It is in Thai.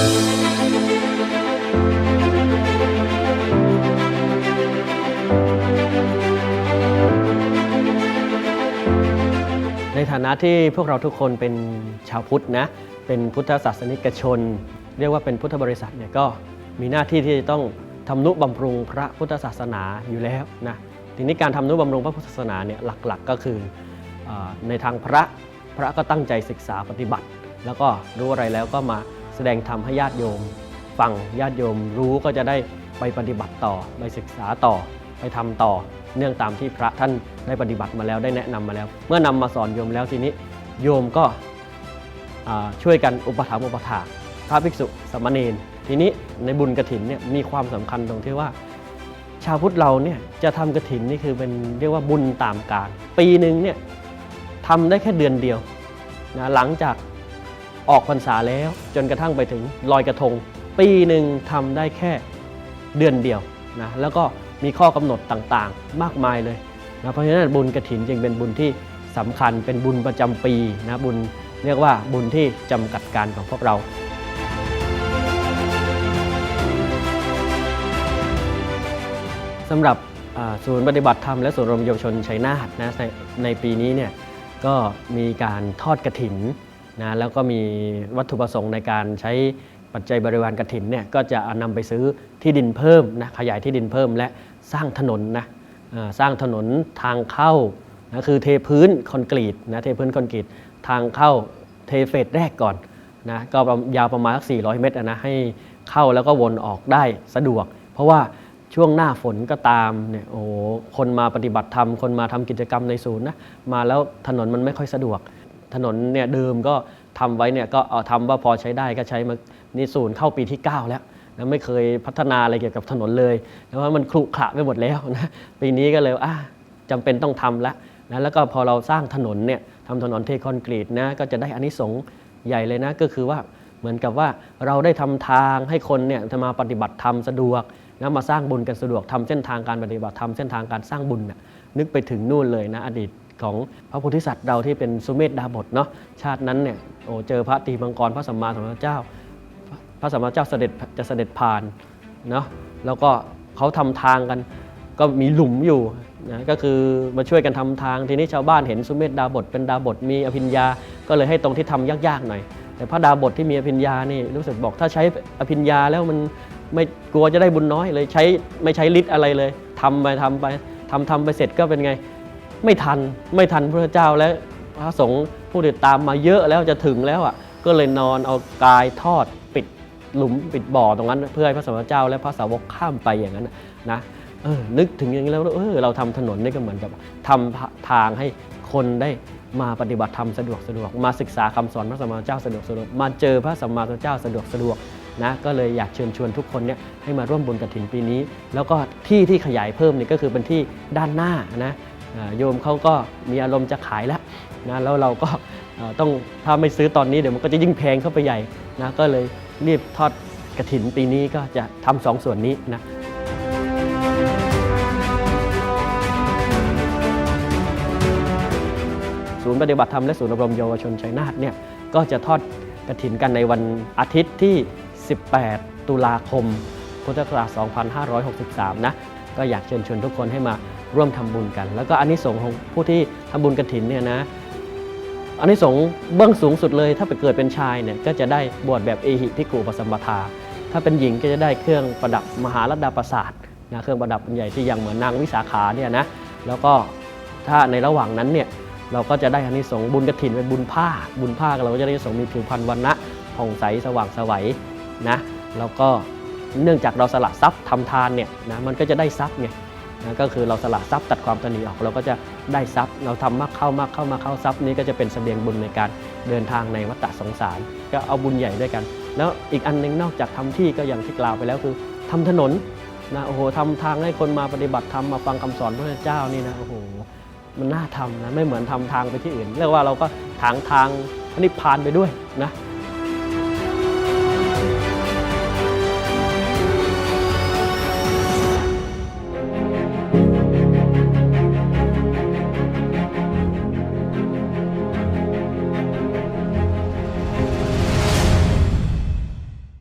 ในฐานะที่พวกเราทุกคนเป็นชาวพุทธนะ เป็นพุทธศาสนิกชน เรียกว่าเป็นพุทธบริษัทเนี่ยก็มีหน้าที่ที่จะต้องทำนุบำรุงพระพุทธศาสนาอยู่แล้วนะ ทีนี้การทำนุบำรุงพระพุทธศาสนาเนี่ยหลักๆ ก็คืออในทางพระพระก็ตั้งใจศึกษาปฏิบัติ แล้วก็รู้อะไรแล้วก็มา สดงธรรมให้ญาติโยม ฟังญาติโยมรู้ก็จะได้ไปปฏิบัติต่อไปศึกษาต่อไปทำต่อ เนื่องตามที่พระท่านได้ปฏิบัติมาแล้วได้แนะนำมาแล้ว เมื่อนำมาสอนโยมแล้วทีนี้ โยมก็ช่วยกันอุปถัมภ์อุปถาพระภิกษุสามเณรทีนี้ในบุญกระถินเนี่ยมีความสำคัญตรงที่ว่า ชาวพุทธเราเนี่ยจะทำกระถินนี่คือเป็นเรียกว่าบุญตามการ ปีหนึ่งเนี่ยทำได้แค่เดือนเดียวนะหลังจาก ออกพรรษาแล้วจนกระทั่งไปถึงลอยกระทง ปีหนึ่งทำได้แค่เดือนเดียวนะแล้วก็มีข้อกำหนดต่างๆ มากมายเลยนะเพราะฉะนั้นบุญกระถินจึงเป็นบุญที่สำคัญเป็นบุญประจำปีนะบุญเรียกว่าบุญที่จำกัดการของพวกเราสำหรับศูนย์ปฏิบัติธรรมและศูนย์รมเยาวชนชัยนาทนะในในปีนี้เนี่ยก็มีการทอดกระถิน นะแล้วก็มีวัตถุประสงค์ในการใช้ปัจจัยบริวารกระถินเนี่ยก็จะนำไปซื้อที่ดินเพิ่มนะขยายที่ดินเพิ่มและสร้างถนนนะสร้างถนนทางเข้านะคือเทพื้นคอนกรีตนะเทพื้นคอนกรีตทางเข้าเทเฟสแรกก่อนนะก็ยาวประมาณสัก400 เมตรนะให้เข้าแล้วก็วนออกได้สะดวก เพราะว่าช่วงหน้าฝนก็ตามเนี่ยโอ้คนมาปฏิบัติธรรมคนมาทำกิจกรรมในศูนย์นะมาแล้วถนนมันไม่ค่อยสะดวก ถนนเนี่ยเดิมก็ทำไว้เนี่ยก็เอาทำว่าพอใช้ได้ก็ใช้มานี่ศูนย์เข้าปีที่ 9 แล้วแล้วไม่เคยพัฒนาอะไรเกี่ยวกับถนนเลยแล้วว่ามันขรุขระไปหมดแล้วนะปีนี้ก็เลยอะจำเป็นต้องทำแล้วนะแล้วก็พอเราสร้างถนนเนี่ยทำถนนเทคอนกรีตนะก็จะได้อานิสงส์ใหญ่เลยนะก็คือว่าเหมือนกับว่าเราได้ทำทางให้คนเนี่ยจะมาปฏิบัติธรรมสะดวกนะมาสร้างบุญกันสะดวกทำเส้นทางการปฏิบัติธรรมเส้นทางการสร้างบุญนะนึกไปถึงนู่นเลยนะอดีต ของพระโพธิสัตว์เราที่เป็นสุเมธดาบทเนาะชาตินั้นเนี่ยโอ้เจอพระตีมังกรพระสัมมาสัมพุทธเจ้า พระสัมมาเจ้าเสด็จจะเสด็จผ่านเนาะแล้วก็เขาทำทางกันก็มีหลุมอยู่นะก็คือมาช่วยกันทำทางทีนี้ชาวบ้านเห็นสุเมธดาบทเป็นดาบทมีอภิญญา ก็เลยให้ตรงที่ทำยากๆหน่อย แต่พระดาบทที่มีอภิญญานี่รู้สึกบอกถ้าใช้อภิญญาแล้วมันไม่กลัวจะได้บุญน้อยเลยใช้ไม่ใช้ฤทธิ์อะไรเลยทำไปทำไปทำทำไปเสร็จก็เป็นไง ไม่ทันไม่ทันพระเจ้าและพระสงฆ์ผู้ติดตามมาเยอะแล้วจะถึงแล้วอะก็เลยนอนเอากายทอดปิดหลุมปิดบ่อตรงนั้น เพื่อให้พระสมมาเจ้าและพระสาวกข้ามไปอย่างนั้นนะนะเออนึกถึงอย่างนี้แล้วเออเราทำถนนนี่ก็เหมือนกับทำทางให้คนได้มาปฏิบัติธรรมสะดวกสะดวกมาศึกษาคำสอนพระสัมมาเจ้าสะดวกสะดวกมาเจอพระสัมมาเจ้าสะดวกสะดวกนะก็เลยอยากเชิญชวนทุกคนเนี่ยให้มาร่วมบุญกฐินปีนี้ แล้วก็ที่ที่ขยายเพิ่มนี่ก็คือเป็นที่ด้านหน้านะ โยมเขาก็มีอารมณ์จะขายแล้วนะแล้วเราก็ต้องถ้าไม่ซื้อตอนนี้เดี๋ยวมันก็จะยิ่งแพงเข้าไปใหญ่นะก็เลยรีบทอดกระถินปีนี้ก็จะทำสองส่วนนี้นะศูนย์ปฏิบัติธรรมและศูนย์อบรมเยาวชนชัยนาทเนี่ยก็จะทอดกระถินกันในวันอาทิตย์ที่ 18 ตุลาคม พุทธศักราช 2563 นะ ก็อยากเชิญชวนทุกคนให้มา ร่วมทำบุญกัน แล้วก็อานิสงส์ของผู้ที่ทำบุญกระถินเนี่ยนะอานิสงส์เบื้องสูงสุดเลย ถ้าไปเกิดเป็นชายเนี่ยก็จะได้บวชแบบเอหิพิกูปสัมปทา ถ้าเป็นหญิงก็จะได้เครื่องประดับมหาลัดาประสาทนะเครื่องประดับใหญ่ที่อย่างเหมือนนางวิสาขาเนี่ยนะแล้วก็ถ้าในระหว่างนั้นเนี่ยเราก็จะได้อานิสงส์บุญกระถินเป็นบุญผ้า บุญผ้าเราก็จะได้อานิสงมีผิวพรรณวันนะผ่องใสสว่างสวัยนะแล้วก็เนื่องจากเราสละทรัพย์ทำทานเนี่ยนะมันก็จะได้ทรัพย์ไง นะก็คือเราสละทรัพย์ตัดความตนีออกเราก็จะได้ทรัพย์ เราทำมากเข้ามากเข้ามาเข้าทรัพย์นี้ก็จะเป็นเสบียงบุญในการเดินทางในวัฏสงสาร ก็เอาบุญใหญ่ด้วยกัน แล้วอีกอันหนึงนอกจากทำที่ก็อย่างที่กล่าวไปแล้วคือทำถนนนะโอ้โหทำทางให้คนมาปฏิบัติธรรมมาฟังคำสอนพระเจ้านี่นะโอ้โหมันน่าทำนะไม่เหมือนทำทางไปที่อื่น เรียกว่าเราก็ถางทางพระนิพพานไปด้วยนะ